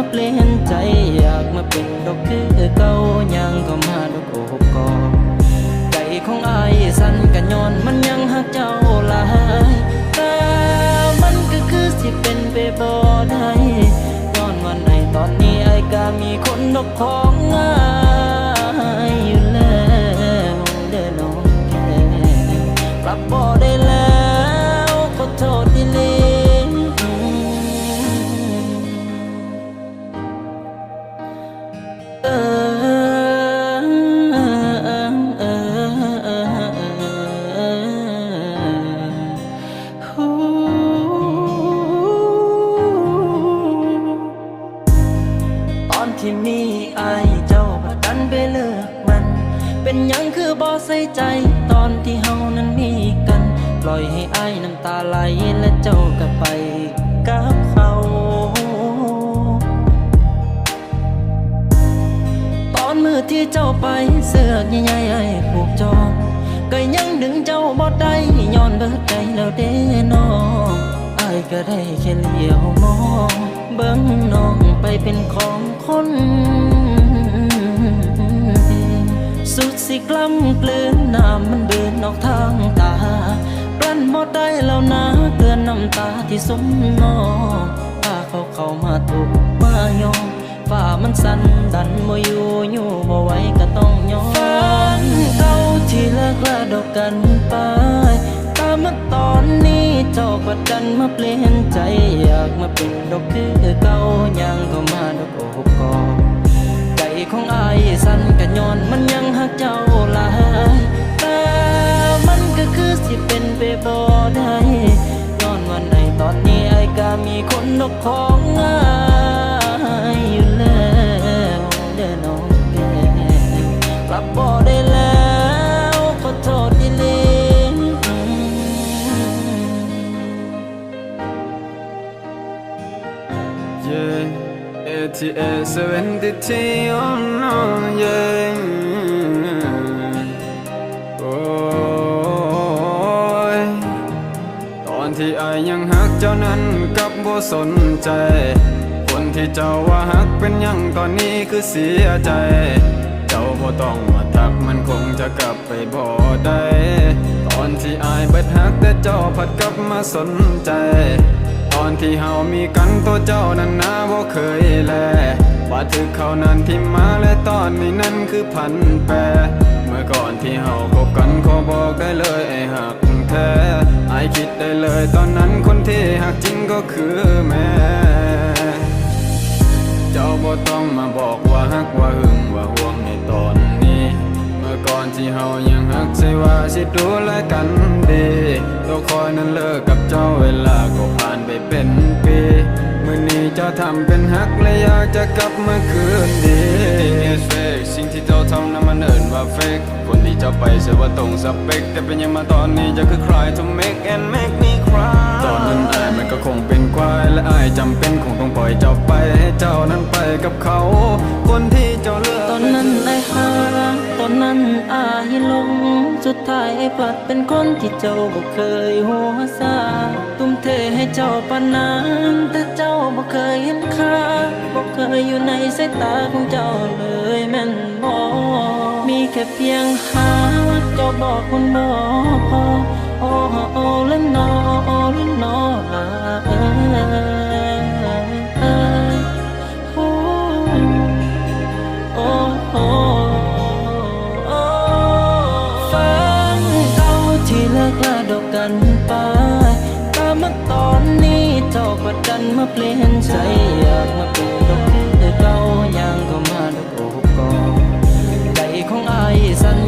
มาเปลี่ยนใจอยากมาเป็นดอกคือเก่ายังก็มาดอกโอบกอดใจของอายสั่นกันย้อนมันยังหักเจ้าหลายแต่มันก็คือสิเป็นไปบ่ได้ ที่มีอายเจ้าพัดดันไปเลือกมัน เป็นยังคือบ่ใส่ใจตอนที่เฮานั้นมีกัน ปล่อยให้อายน้ำตาไหลและเจ้าก็ไปกับเขาตอนมือที่เจ้าไปเสือกใหญ่ๆไอ้ผูกจองก็ยังดึงเจ้าบ่ได้ย้อนเบิดใจแล้วเด้น้องอ้ายก็ได้แค่เลี้ยวมอง เบิ่งน้องไปเป็นของคนสุดสิกล้ำกลืนน้ำมันเบืนออกทางตากลั้นบ่ได้แล้วนะเกินน้ำตาที่สมน้องพาเขาเข้ามาถูกมายอมฝ่ามันสั่นดันบ่อยู่อยู่บ่ไหวก็ต้องยอมฝันเก่าที่เลิกลาดอกกันไปตามมาตอนนี้ ก็ดันมาเปลี่ยนใจอยากมาเป็นดอกคือเก่ายังก็มาดอกโอบกอดใจของอายสั่นกันย้อนมันยังหักเจ้าหลายแต่มันก็คือสิเป็นไปบ่ได้ย้อนวันไหนตอนนี้ไอ้ก็มีคนนกของง่ายอยู่แล้วเด้อน้อง Yeah, ATA 73 on no, yeah. โอ้ยตอนที่อายยังหักเจ้านั้นกับบ่สนใจ คนที่เจ้าว่าหักเป็นยังตอนนี้คือเสียใจ เจ้าบ่ต้องมาทักมันคงจะกลับไปบ่ได้ ตอนที่อายเบิดหักแต่เจ้าผัดกลับมาสนใจ ตอนที่เฮามีกันตัวเจ้านั้นนาบ่เคยแลว่าถึกเขานั้นที่มาและตอนนี้นั้นคือพันแปรเมื่อก่อนที่เฮาคบกันขอบอกได้เลยไอ้หักแท้ไอคิดได้เลยตอนนั้นคนที่หักจริงก็คือแม่เจ้าบ่ต้องมาบอกว่าฮักว่าหึงว่าห่วงใก่อนที่เฮายังฮักใช่ว่าสิดูแลกันดีตัวคอยนั้นเลิกกับเจ้าเวลาก็ผ่านไปเป็นปีมื่อนี้เจ้าทำเป็นฮักและอยากจะกลับมาคืนดี It's fake สิ่งที่เจ้าทำนั้นมันเอิ้นว่า fake คนที่เจ้าไปเสียว่าตรงสเปคแต่เป็นยังมาตอนนี้จะคือ cry to make and make me cry ตอนนั้นอายมันก็คงเป็นควายและอายจำเป็นคงต้องปล่อยเจ้าไปให้เจ้านั้นไปกับเขา คนที่ นั้นอายหลง สุดท้ายไอ้ปัดเป็นคนที่เจ้าบ่เคยหัวซาตุ้มเทให้เจ้าปานนั้นแต่เจ้าบ่เคยเห็นค่าบ่เคยอยู่ในสายตาของเจ้าเลยแม่นบ่มีแค่เพียงหาว่าเจ้าบอกคนบ่พอโอ้โอ้และนอโอ้และนอลาเอ้ย ปแต่มาตอนนี้เจ้าก็ดันมาเปลี่ยนใจอยากมาเป็นดอกคือเก่ายังก็มาดูโอบกอดใจของอายสั่นกันย้อนมัน